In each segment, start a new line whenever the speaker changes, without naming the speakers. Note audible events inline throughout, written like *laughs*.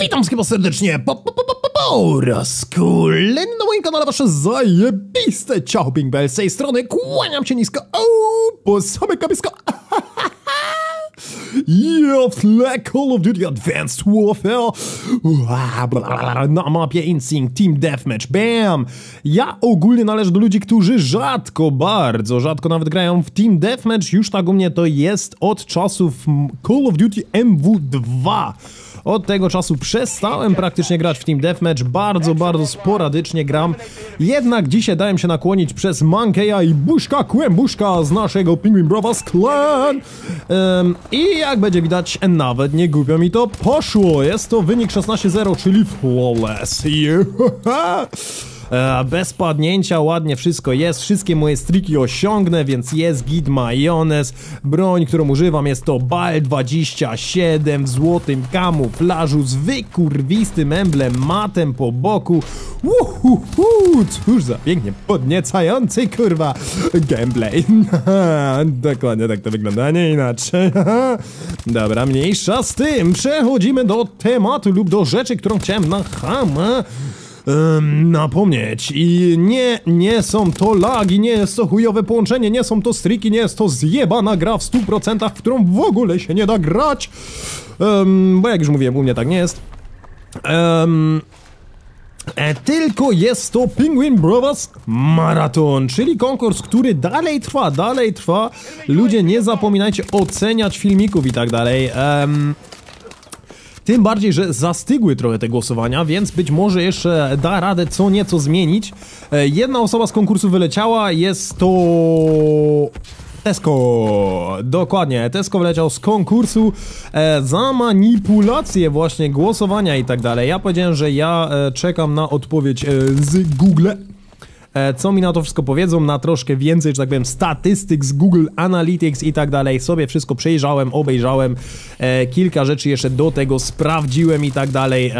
Witam chyba serdecznie. Po, po, po, po, po, po raz kolejny na moim kanale wasze zajebiste ciao Pink Bell. Z tej strony, kłaniam się nisko, o, po same kabisko, *laughs* Yeah, tle Call of Duty Advanced Warfare. Na mapie Instinct Team Deathmatch, bam! Ja ogólnie należę do ludzi, którzy rzadko, bardzo rzadko nawet grają w Team Deathmatch, już tak u mnie to jest od czasów Call of Duty MW2 od tego czasu przestałem praktycznie grać w Team Deathmatch, bardzo, bardzo sporadycznie gram. Jednak dzisiaj dałem się nakłonić przez Mankeya i Buszka Kłębuszka z naszego Penguin Brothers Clan. Um, I jak będzie widać, nawet nie głupio mi to poszło. Jest to wynik 16-0, czyli flawless. *laughs* Yeah. E, bez padnięcia, ładnie wszystko jest, wszystkie moje striki osiągnę, więc jest git majonez. Broń, którą używam jest to BAL 27 w złotym kamuflażu z wykurwistym emblematem po boku. Uhuhu, cóż za pięknie podniecający kurwa gameplay. *laughs* Dokładnie tak to wygląda, nie inaczej. *laughs* Dobra, mniejsza z tym. Przechodzimy do tematu lub do rzeczy, którą chciałem na hama um, napomnieć. I nie, nie są to lagi, nie jest to chujowe połączenie, nie są to striki, nie jest to zjebana gra w 100%, w którą w ogóle się nie da grać. Bo jak już mówiłem, u mnie tak nie jest. Um, E, tylko jest to Penguin Brothers Marathon, czyli konkurs, który dalej trwa, dalej trwa. Ludzie, nie zapominajcie oceniać filmików i tak dalej. Um, tym bardziej, że zastygły trochę te głosowania, więc być może jeszcze da radę co nieco zmienić. E, jedna osoba z konkursu wyleciała, jest to... Tesco. Dokładnie, Tesco wyleciał z konkursu e, za manipulację właśnie głosowania i tak dalej. Ja powiedziałem, że ja e, czekam na odpowiedź e, z Google. E, co mi na to wszystko powiedzą, na troszkę więcej, że tak powiem, statystyk z Google Analytics i tak dalej. Sobie wszystko przejrzałem, obejrzałem, e, kilka rzeczy jeszcze do tego sprawdziłem i tak dalej.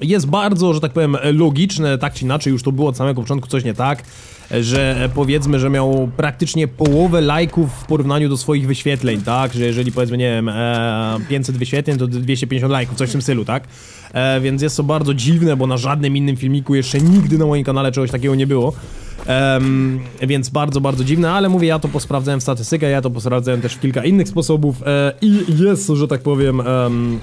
Jest bardzo, że tak powiem, logiczne, tak czy inaczej, już to było od samego początku coś nie tak, że powiedzmy, że miał praktycznie połowę lajków w porównaniu do swoich wyświetleń, tak, że jeżeli powiedzmy, nie wiem, 500 wyświetleń, to 250 lajków, coś w tym stylu, tak, e, więc jest to bardzo dziwne, bo na żadnym innym filmiku jeszcze nigdy na moim kanale czegoś takiego nie było. Um, więc bardzo, bardzo dziwne, ale mówię, ja to posprawdzałem w statystykę, ja to posprawdzałem też w kilka innych sposobów e, i jest, że tak powiem, um,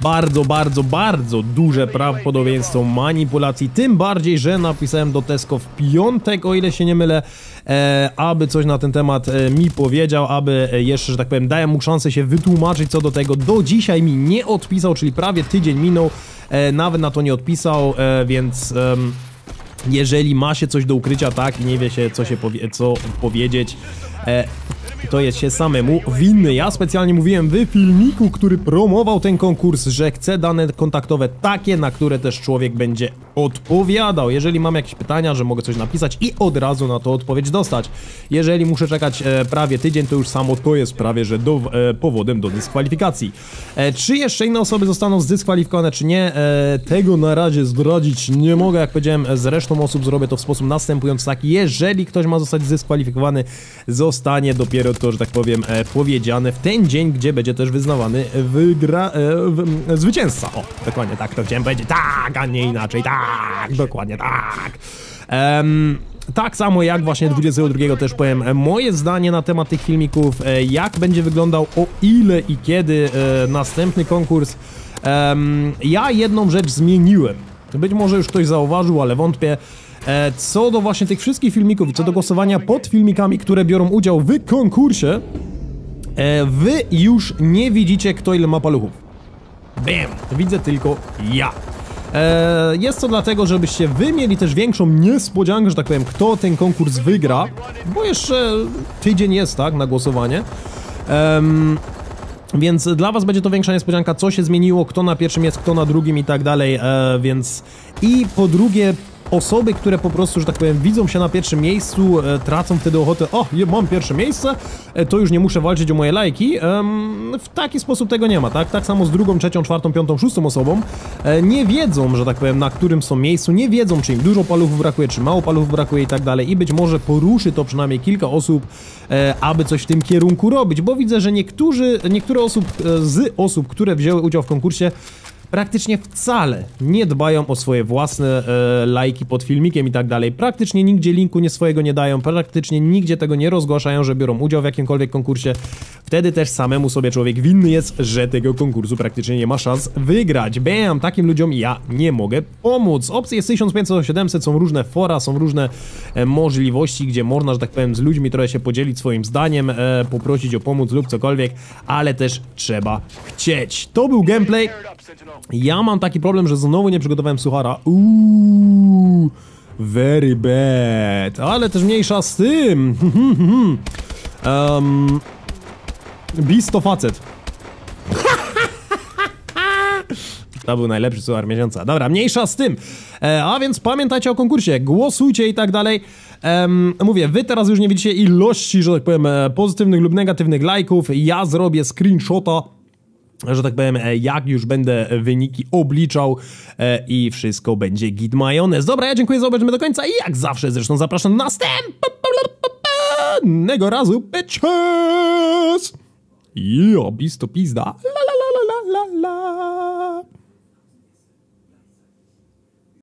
bardzo, bardzo, bardzo duże prawdopodobieństwo manipulacji, tym bardziej, że napisałem do Tesco w piątek, o ile się nie mylę, e, aby coś na ten temat e, mi powiedział, aby e, jeszcze, że tak powiem, dałem mu szansę się wytłumaczyć co do tego. Do dzisiaj mi nie odpisał, czyli prawie tydzień minął, e, nawet na to nie odpisał, e, więc... jeżeli ma się coś do ukrycia, tak, i nie wie się, co się powie co powiedzieć, e, to jest się samemu winny. Ja specjalnie mówiłem w filmiku, który promował ten konkurs, że chcę dane kontaktowe takie, na które też człowiek będzie odpowiadał. Jeżeli mam jakieś pytania, że mogę coś napisać i od razu na to odpowiedź dostać. Jeżeli muszę czekać e, prawie tydzień, to już samo to jest prawie, że do, e, powodem do dyskwalifikacji. E, czy jeszcze inne osoby zostaną zdyskwalifikowane, czy nie, e, tego na razie zdradzić nie mogę. Jak powiedziałem, z resztą osób zrobię to w sposób następujący taki. Jeżeli ktoś ma zostać zdyskwalifikowany, zostanie dopiero to, że tak powiem, e, powiedziane w ten dzień, gdzie będzie też wyznawany wygra... E, w, zwycięzca. O, dokładnie tak to chciałem powiedzieć. Tak, a nie inaczej. Tak, dokładnie tak. Tak samo jak właśnie 22 też powiem e, moje zdanie na temat tych filmików, e, jak będzie wyglądał, o ile i kiedy e, następny konkurs. Ja jedną rzecz zmieniłem. Być może już ktoś zauważył, ale wątpię. E, co do właśnie tych wszystkich filmików i co do głosowania pod filmikami, które biorą udział w konkursie, e, wy już nie widzicie kto ile ma paluchów. Bam! Widzę tylko ja. E, jest to dlatego, żebyście wy mieli też większą niespodziankę, że tak powiem, kto ten konkurs wygra, bo jeszcze tydzień jest, tak, na głosowanie. Więc dla was będzie to większa niespodzianka, co się zmieniło, kto na pierwszym jest, kto na drugim i tak dalej, e, więc... I po drugie, osoby, które po prostu, że tak powiem, widzą się na pierwszym miejscu, e, tracą wtedy ochotę, o, mam pierwsze miejsce, e, to już nie muszę walczyć o moje lajki. W taki sposób tego nie ma, tak? Tak samo z drugą, trzecią, czwartą, piątą, szóstą osobą. E, nie wiedzą, że tak powiem, na którym są miejscu, nie wiedzą, czy im dużo paluchów brakuje, czy mało paluchów brakuje i tak dalej. I być może poruszy to przynajmniej kilka osób, aby coś w tym kierunku robić, bo widzę, że niektórzy, niektóre osób z osób, które wzięły udział w konkursie, praktycznie wcale nie dbają o swoje własne e, lajki pod filmikiem i tak dalej. Praktycznie nigdzie linku nie swojego nie dają, praktycznie nigdzie tego nie rozgłaszają, że biorą udział w jakimkolwiek konkursie. Wtedy też samemu sobie człowiek winny jest, że tego konkursu praktycznie nie ma szans wygrać. Bam, takim ludziom ja nie mogę pomóc. Opcje jest 1500-700, są różne fora, są różne e, możliwości, gdzie można, że tak powiem, z ludźmi trochę się podzielić swoim zdaniem, e, poprosić o pomoc lub cokolwiek, ale też trzeba chcieć. To był gameplay. Ja mam taki problem, że znowu nie przygotowałem suchara. Uuu, very bad. Ale też mniejsza z tym. *laughs* um, Beast to facet. *laughs* To był najlepszy suchar miesiąca. Dobra, mniejsza z tym. E, a więc pamiętajcie o konkursie, głosujcie i tak dalej. Em, mówię, wy teraz już nie widzicie ilości, że tak powiem, e, pozytywnych lub negatywnych lajków. Ja zrobię screenshota że tak powiem, e, jak już będę wyniki obliczał e, i wszystko będzie git majonez. Dobra, ja dziękuję za obejrzenie do końca i jak zawsze zresztą zapraszam do następnego razu. Bitches! Jo, bis to pizda.